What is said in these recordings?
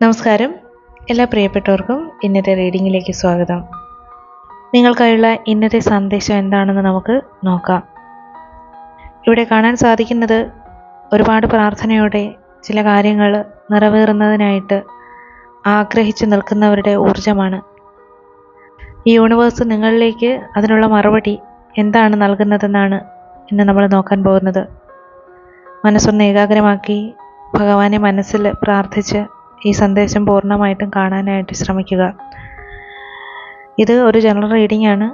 നമസ്കാരം. എല്ലാ പ്രിയപ്പെട്ടവർക്കും ഇന്നത്തെ റീഡിങ്ങിലേക്ക് സ്വാഗതം. നിങ്ങൾക്കായുള്ള ഇന്നത്തെ സന്ദേശം എന്താണെന്ന് നമുക്ക് നോക്കാം. ഇവിടെ കാണാൻ സാധിക്കുന്നത് ഒരുപാട് പ്രാർത്ഥനയോടെ ചില കാര്യങ്ങൾ നിറവേറുന്നതിനായിട്ട് ആഗ്രഹിച്ചു നിൽക്കുന്നവരുടെ ഊർജമാണ് ഈ യൂണിവേഴ്സ് നിങ്ങളിലേക്ക് അതിനുള്ള മറുപടി എന്താണ് നൽകുന്നതെന്നാണ് ഇന്ന് നമ്മൾ നോക്കാൻ പോകുന്നത്. മനസ്സൊന്ന് ഏകാഗ്രമാക്കി ഭഗവാനെ മനസ്സിൽ പ്രാർത്ഥിച്ച് ഈ സന്ദേശം പൂർണമായിട്ടും കാണാനായിട്ട് ശ്രമിക്കുക. ഇത് ഒരു ജനറൽ റീഡിംഗ് ആണ്.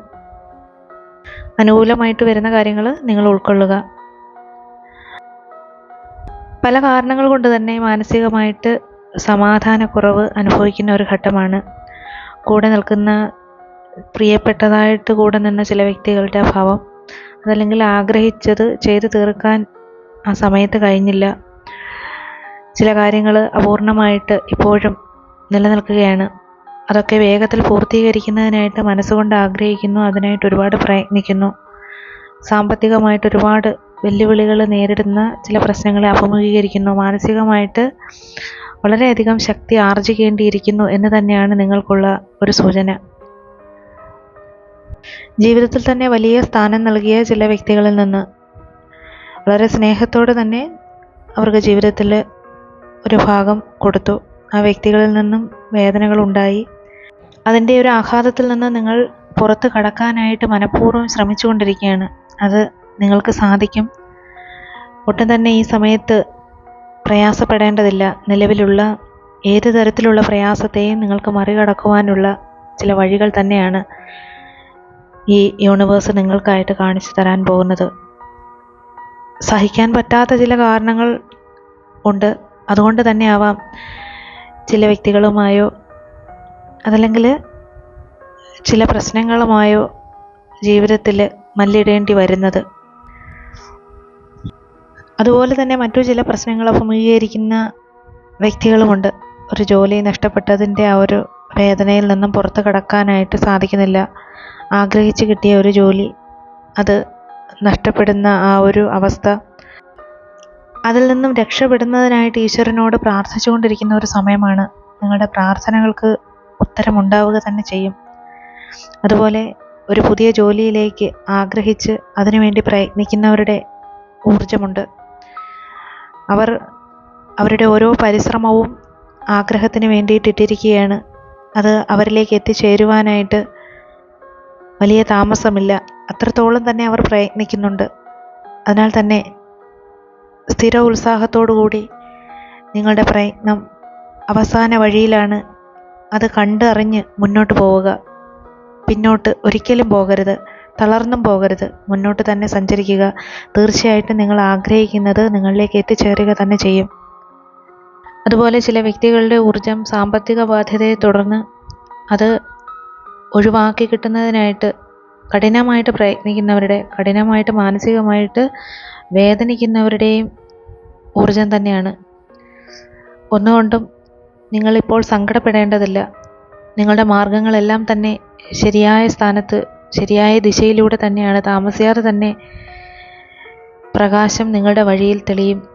അനുകൂലമായിട്ട് വരുന്ന കാര്യങ്ങൾ നിങ്ങൾ ഉൾക്കൊള്ളുക. പല കാരണങ്ങൾ കൊണ്ട് തന്നെ മാനസികമായിട്ട് സമാധാനക്കുറവ് അനുഭവിക്കുന്ന ഒരു ഘട്ടമാണ്. കൂടെ നിൽക്കുന്ന പ്രിയപ്പെട്ടതായിട്ട് കൂടെ നിന്ന ചില വ്യക്തികളുടെ അഭാവം അതല്ലെങ്കിൽ ആഗ്രഹിച്ചത് ചെയ്തു തീർക്കാൻ ആ സമയത്ത് കഴിഞ്ഞില്ല. ചില കാര്യങ്ങൾ അപൂർണമായിട്ട് ഇപ്പോഴും നിലനിൽക്കുകയാണ്. അതൊക്കെ വേഗത്തിൽ പൂർത്തീകരിക്കുന്നതിനായിട്ട് മനസ്സുകൊണ്ട് ആഗ്രഹിക്കുന്നു അതിനായിട്ട് ഒരുപാട് പ്രയത്നിക്കുന്നു. സാമ്പത്തികമായിട്ട് ഒരുപാട് വെല്ലുവിളികൾ നേരിടുന്ന ചില പ്രശ്നങ്ങളെ അഭിമുഖീകരിക്കുന്നു. മാനസികമായിട്ട് വളരെയധികം ശക്തി ആർജിക്കേണ്ടിയിരിക്കുന്നു എന്ന് തന്നെയാണ് നിങ്ങൾക്കുള്ള ഒരു സൂചന. ജീവിതത്തിൽ തന്നെ വലിയ സ്ഥാനം നൽകിയ ചില വ്യക്തികളിൽ നിന്ന് വളരെ സ്നേഹത്തോടെ തന്നെ അവർക്ക് ജീവിതത്തിൽ ഒരു ഭാഗം കൊടുത്തു. ആ വ്യക്തികളിൽ നിന്നും വേദനകൾ ഉണ്ടായി. അതിന്റെ ഒരു ആഘാതത്തിൽ നിന്ന് നിങ്ങൾ പുറത്ത് കടക്കാനായിട്ട് മനഃപൂർവം ശ്രമിച്ചുകൊണ്ടിരിക്കുകയാണ്. അത് നിങ്ങൾക്ക് സാധിക്കും. ഒട്ടും തന്നെ ഈ സമയത്ത് പ്രയാസപ്പെടേണ്ടതില്ല. നിലവിലുള്ള ഏത് തരത്തിലുള്ള പ്രയാസത്തെയും നിങ്ങൾക്ക് മറികടക്കുവാനുള്ള ചില വഴികൾ തന്നെയാണ് ഈ യൂണിവേഴ്സ് നിങ്ങൾക്കായിട്ട് കാണിച്ചു തരാൻ പോകുന്നത്. സഹിക്കാൻ പറ്റാത്ത ചില കാരണങ്ങൾ ഉണ്ട്. അതുകൊണ്ട് തന്നെ ആവാം. ചില വ്യക്തികളുമായോ അതല്ലെങ്കിൽ ചില പ്രശ്നങ്ങളുമായോ ജീവിതത്തിൽ മല്ലിടേണ്ടി വരുന്നത്. അതുപോലെ തന്നെ മറ്റു ചില പ്രശ്നങ്ങൾ അഭിമുഖീകരിക്കുന്ന വ്യക്തികളുമുണ്ട്. ഒരു ജോലി നഷ്ടപ്പെട്ടതിന്റെ ആ ഒരു വേദനയിൽ നിന്നും പുറത്ത് കടക്കാനായിട്ട് സാധിക്കുന്നില്ല. ആഗ്രഹിച്ച് കിട്ടിയ ഒരു ജോലി അത് നഷ്ടപ്പെടുന്ന ആ ഒരു അവസ്ഥ അതിൽ നിന്നും രക്ഷപ്പെടുന്നതിനായിട്ട് ഈശ്വരനോട് പ്രാർത്ഥിച്ചുകൊണ്ടിരിക്കുന്ന ഒരു സമയമാണ്. നിങ്ങളുടെ പ്രാർത്ഥനകൾക്ക് ഉത്തരമുണ്ടാവുക തന്നെ ചെയ്യും. അതുപോലെ ഒരു പുതിയ ജോലിയിലേക്ക് ആഗ്രഹിച്ച് അതിനുവേണ്ടി പ്രയത്നിക്കുന്നവരുടെ ഊർജമുണ്ട് അവർ അവരുടെ ഓരോ പരിശ്രമവും ആഗ്രഹത്തിന് വേണ്ടിയിട്ടിട്ടിരിക്കുകയാണ് അത് അവരിലേക്ക് എത്തിച്ചേരുവാനായിട്ട് വലിയ താമസമില്ല. അത്രത്തോളം തന്നെ അവർ പ്രയത്നിക്കുന്നുണ്ട്. അതിനാൽ തന്നെ സ്ഥിര ഉത്സാഹത്തോടു കൂടി നിങ്ങളുടെ പ്രയത്നം അവസാന വഴിയിലാണ്. അത് കണ്ടറിഞ്ഞ് മുന്നോട്ട് പോവുക. പിന്നോട്ട് ഒരിക്കലും പോകരുത്. തളർന്നും പോകരുത്. മുന്നോട്ട് തന്നെ സഞ്ചരിക്കുക. തീർച്ചയായിട്ടും നിങ്ങൾ ആഗ്രഹിക്കുന്നത് നിങ്ങളിലേക്ക് എത്തിച്ചേരുക തന്നെ ചെയ്യും. അതുപോലെ ചില വ്യക്തികളുടെ ഊർജം സാമ്പത്തിക ബാധ്യതയെ തുടർന്ന് അത് ഒഴിവാക്കി കിട്ടുന്നതിനായിട്ട് കഠിനമായിട്ട് പ്രയത്നിക്കുന്നവരുടെ കഠിനമായിട്ട് മാനസികമായിട്ട് വേദനിക്കുന്നവരുടെയും ഊർജം തന്നെയാണ്. ഒന്നുകൊണ്ടും നിങ്ങളിപ്പോൾ സങ്കടപ്പെടേണ്ടതില്ല. നിങ്ങളുടെ മാർഗങ്ങളെല്ലാം തന്നെ ശരിയായ സ്ഥാനത്ത് ശരിയായ ദിശയിലൂടെ തന്നെയാണ്. താമസിയാതെ തന്നെ പ്രകാശം നിങ്ങളുടെ വഴിയിൽ തെളിയും.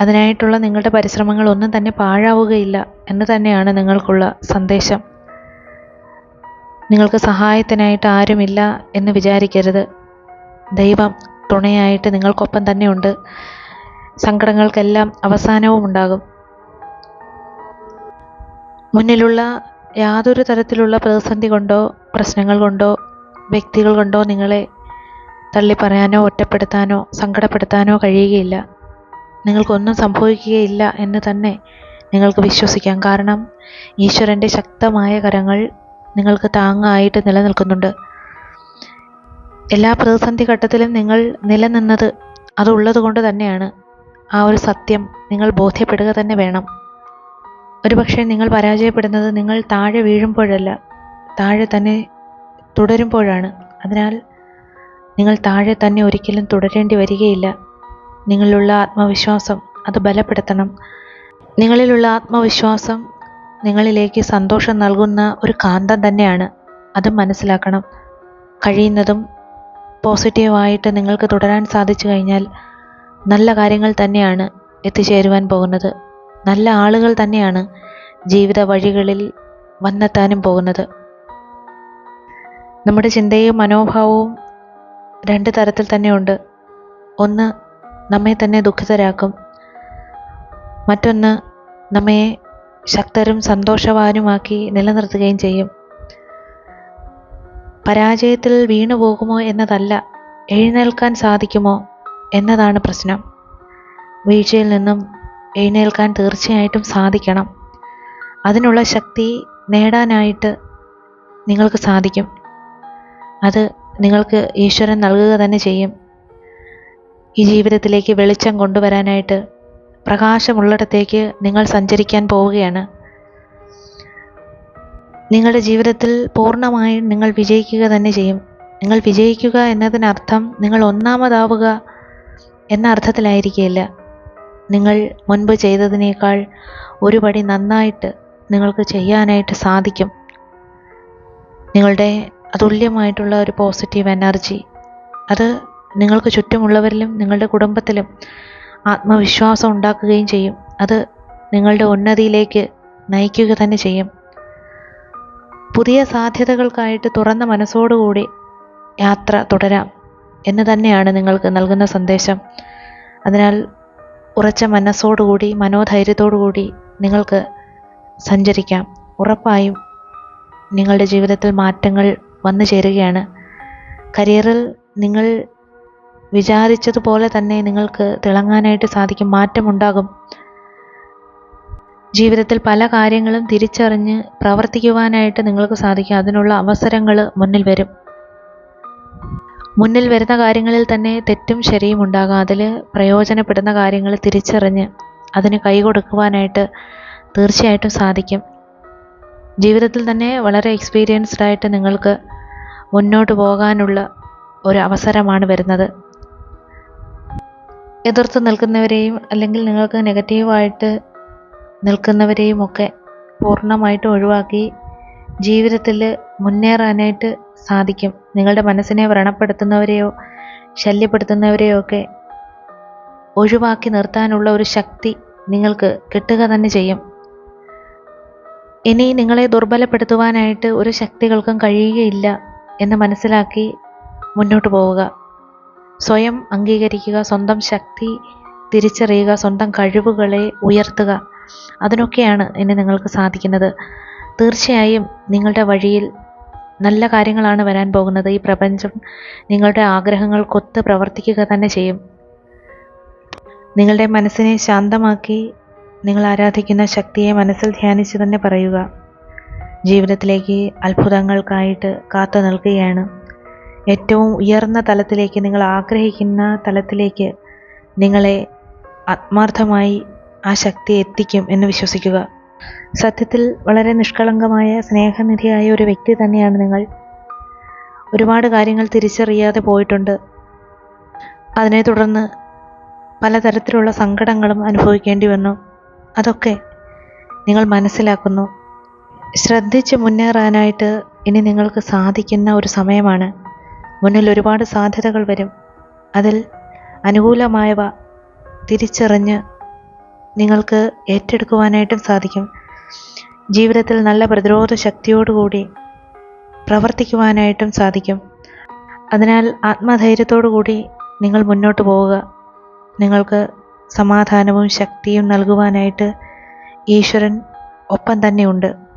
അതിനായിട്ടുള്ള നിങ്ങളുടെ പരിശ്രമങ്ങൾ ഒന്നും തന്നെ പാഴാവുകയില്ല എന്ന് തന്നെയാണ് നിങ്ങൾക്കുള്ള സന്ദേശം. നിങ്ങൾക്ക് സഹായത്തിനായിട്ട് ആരുമില്ല എന്ന് വിചാരിക്കരുത്. ദൈവം തുണയായിട്ട് നിങ്ങൾക്കൊപ്പം തന്നെയുണ്ട്. സങ്കടങ്ങൾക്കെല്ലാം അവസാനവും ഉണ്ടാകും. മുന്നിലുള്ള യാതൊരു തരത്തിലുള്ള പ്രതിസന്ധി കൊണ്ടോ പ്രശ്നങ്ങൾ കൊണ്ടോ വ്യക്തികൾ കൊണ്ടോ നിങ്ങളെ തള്ളിപ്പറയാനോ ഒറ്റപ്പെടുത്താനോ സങ്കടപ്പെടുത്താനോ കഴിയുകയില്ല. നിങ്ങൾക്കൊന്നും സംഭവിക്കുകയില്ല എന്ന് തന്നെ നിങ്ങൾക്ക് വിശ്വസിക്കാം. കാരണം ഈശ്വരന്റെ ശക്തമായ കരങ്ങൾ നിങ്ങൾക്ക് താങ്ങായിട്ട് നിലനിൽക്കുന്നുണ്ട്. എല്ലാ പ്രതിസന്ധി ഘട്ടത്തിലും നിങ്ങൾ നിലനിന്നത് അതുള്ളത് കൊണ്ട് തന്നെയാണ്. ആ ഒരു സത്യം നിങ്ങൾ ബോധ്യപ്പെടുക തന്നെ വേണം. ഒരുപക്ഷെ നിങ്ങൾ പരാജയപ്പെടുന്നത് നിങ്ങൾ താഴെ വീഴുമ്പോഴല്ല താഴെ തന്നെ തുടരുമ്പോഴാണ്. അതിനാൽ നിങ്ങൾ താഴെ തന്നെ ഒരിക്കലും തുടരേണ്ടി വരികയില്ല. നിങ്ങളിലുള്ള ആത്മവിശ്വാസം അത് ബലപ്പെടുത്തണം. നിങ്ങളിലുള്ള ആത്മവിശ്വാസം നിങ്ങളിലേക്ക് സന്തോഷം നൽകുന്ന ഒരു കാന്തം തന്നെയാണ് അത് മനസ്സിലാക്കണം. കഴിയുന്നതും പോസിറ്റീവായിട്ട് നിങ്ങൾക്ക് തുടരാൻ സാധിച്ചു കഴിഞ്ഞാൽ നല്ല കാര്യങ്ങൾ തന്നെയാണ് എത്തിച്ചേരുവാൻ പോകുന്നത്. നല്ല ആളുകൾ തന്നെയാണ് ജീവിത വഴികളിൽ വന്നെത്താനും പോകുന്നത്. നമ്മുടെ ചിന്തയും മനോഭാവവും രണ്ട് തരത്തിൽ തന്നെയുണ്ട്. ഒന്ന് നമ്മെ തന്നെ ദുഃഖിതരാക്കും. മറ്റൊന്ന് നമ്മെ ശക്തരും സന്തോഷവാനുമാക്കി നിലനിർത്തുകയും ചെയ്യും. പരാജയത്തിൽ വീണു പോകുമോ എന്നതല്ല എഴുന്നേൽക്കാൻ സാധിക്കുമോ എന്നതാണ് പ്രശ്നം. വീഴ്ചയിൽ നിന്നും എഴുന്നേൽക്കാൻ തീർച്ചയായിട്ടും സാധിക്കണം. അതിനുള്ള ശക്തി നേടാനായിട്ട് നിങ്ങൾക്ക് സാധിക്കും. അത് നിങ്ങൾക്ക് ഈശ്വരൻ നൽകുക തന്നെ ചെയ്യും. ഈ ജീവിതത്തിലേക്ക് വെളിച്ചം കൊണ്ടുവരാനായിട്ട് പ്രകാശമുള്ളിടത്തേക്ക് നിങ്ങൾ സഞ്ചരിക്കാൻ പോവുകയാണ്. നിങ്ങളുടെ ജീവിതത്തിൽ പൂർണമായും നിങ്ങൾ വിജയിക്കുക തന്നെ ചെയ്യും. നിങ്ങൾ വിജയിക്കുക എന്നതിനർത്ഥം നിങ്ങൾ ഒന്നാമതാവുക എന്ന അർത്ഥത്തിലായിരിക്കില്ല നിങ്ങൾ മുൻപ് ചെയ്തതിനേക്കാൾ ഒരുപടി നന്നായിട്ട് നിങ്ങൾക്ക് ചെയ്യാനായിട്ട് സാധിക്കും. നിങ്ങളുടെ അതുല്യമായിട്ടുള്ള ഒരു പോസിറ്റീവ് എനർജി. അത് നിങ്ങൾക്ക് ചുറ്റുമുള്ളവരിലും നിങ്ങളുടെ കുടുംബത്തിലും ആത്മവിശ്വാസം ഉണ്ടാക്കുകയും ചെയ്യും. അത് നിങ്ങളുടെ ഉന്നതിയിലേക്ക് നയിക്കുക തന്നെ ചെയ്യും. പുതിയ സാധ്യതകൾക്കായിട്ട് തുറന്ന മനസ്സോടുകൂടി യാത്ര തുടരാം എന്ന് തന്നെയാണ് നിങ്ങൾക്ക് നൽകുന്ന സന്ദേശം. അതിനാൽ ഉറച്ച മനസ്സോടുകൂടി മനോധൈര്യത്തോടുകൂടി നിങ്ങൾക്ക് സഞ്ചരിക്കാം. ഉറപ്പായും നിങ്ങളുടെ ജീവിതത്തിൽ മാറ്റങ്ങൾ വന്നു ചേരുകയാണ്. കരിയറിൽ നിങ്ങൾ വിചാരിച്ചതുപോലെ തന്നെ നിങ്ങൾക്ക് തിളങ്ങാനായിട്ട് സാധിക്കും മാറ്റമുണ്ടാകും. ജീവിതത്തിൽ പല കാര്യങ്ങളും തിരിച്ചറിഞ്ഞ് പ്രവർത്തിക്കുവാനായിട്ട് നിങ്ങൾക്ക് സാധിക്കും. അതിനുള്ള അവസരങ്ങൾ മുന്നിൽ വരും. മുന്നിൽ വരുന്ന കാര്യങ്ങളിൽ തന്നെ തെറ്റും ശരിയും ഉണ്ടാകാം. അതിൽ പ്രയോജനപ്പെടുന്ന കാര്യങ്ങൾ തിരിച്ചറിഞ്ഞ് അതിന് കൈകൊടുക്കുവാനായിട്ട് തീർച്ചയായിട്ടും സാധിക്കും. ജീവിതത്തിൽ തന്നെ വളരെ എക്സ്പീരിയൻസ്ഡ് ആയിട്ട് നിങ്ങൾക്ക് മുന്നോട്ട് പോകാനുള്ള ഒരു അവസരമാണ് വരുന്നത്. എതിർത്ത് നിൽക്കുന്നവരെയും അല്ലെങ്കിൽ നിങ്ങൾക്ക് നെഗറ്റീവായിട്ട് നിൽക്കുന്നവരെയും ഒക്കെ പൂർണമായിട്ട് ഒഴിവാക്കി ജീവിതത്തിൽ മുന്നേറാനായിട്ട് സാധിക്കും. നിങ്ങളുടെ മനസ്സിനെ വ്രണപ്പെടുത്തുന്നവരെയോ ശല്യപ്പെടുത്തുന്നവരെയോ ഒക്കെ ഒഴിവാക്കി നിർത്താനുള്ള ഒരു ശക്തി നിങ്ങൾക്ക് കിട്ടുക തന്നെ ചെയ്യും. ഇനി നിങ്ങളെ ദുർബലപ്പെടുത്തുവാനായിട്ട് ഒരു ശക്തികൾക്കും കഴിയുകയില്ല എന്ന് മനസ്സിലാക്കി മുന്നോട്ട് പോവുക. സ്വയം അംഗീകരിക്കുക സ്വന്തം ശക്തി തിരിച്ചറിയുക സ്വന്തം കഴിവുകളെ ഉയർത്തുക. അതിനൊക്കെയാണ് ഇനി നിങ്ങൾക്ക് സാധിക്കുന്നത്. തീർച്ചയായും നിങ്ങളുടെ വഴിയിൽ നല്ല കാര്യങ്ങളാണ് വരാൻ പോകുന്നത്. ഈ പ്രപഞ്ചം നിങ്ങളുടെ ആഗ്രഹങ്ങൾക്കൊത്ത് പ്രവർത്തിക്കുക തന്നെ ചെയ്യും. നിങ്ങളുടെ മനസ്സിനെ ശാന്തമാക്കി നിങ്ങൾ ആരാധിക്കുന്ന ശക്തിയെ മനസ്സിൽ ധ്യാനിച്ച് തന്നെ പറയുക. ജീവിതത്തിലേക്ക് അത്ഭുതങ്ങൾക്കായിട്ട് കാത്തു നിൽക്കുകയാണ്. ഏറ്റവും ഉയർന്ന തലത്തിലേക്ക് നിങ്ങൾ ആഗ്രഹിക്കുന്ന തലത്തിലേക്ക് നിങ്ങളെ ആത്മാർത്ഥമായി ആ ശക്തി എത്തിക്കും എന്ന് വിശ്വസിക്കുക. സത്യത്തിൽ വളരെ നിഷ്കളങ്കമായ സ്നേഹനിധിയായ ഒരു വ്യക്തി തന്നെയാണ് നിങ്ങൾ. ഒരുപാട് കാര്യങ്ങൾ തിരിച്ചറിയാതെ പോയിട്ടുണ്ട്. അതിനെ തുടർന്ന് പലതരത്തിലുള്ള സങ്കടങ്ങളും അനുഭവിക്കേണ്ടി വന്നു. അതൊക്കെ നിങ്ങൾ മനസ്സിലാക്കുന്നു. ശ്രദ്ധിച്ച് മുന്നേറാനായിട്ട് ഇനി നിങ്ങൾക്ക് സാധിക്കുന്ന ഒരു സമയമാണ്. മുന്നിൽ ഒരുപാട് സാധ്യതകൾ വരും. അതിൽ അനുകൂലമായവ തിരിച്ചറിഞ്ഞ് നിങ്ങൾക്ക് ഏറ്റെടുക്കുവാനായിട്ടും സാധിക്കും. ജീവിതത്തിൽ നല്ല പ്രതിരോധ ശക്തിയോടുകൂടി പ്രവർത്തിക്കുവാനായിട്ടും സാധിക്കും. അതിനാൽ ആത്മധൈര്യത്തോടു കൂടി നിങ്ങൾ മുന്നോട്ട് പോവുക. നിങ്ങൾക്ക് സമാധാനവും ശക്തിയും നൽകുവാനായിട്ട് ഈശ്വരൻ ഒപ്പം തന്നെയുണ്ട്.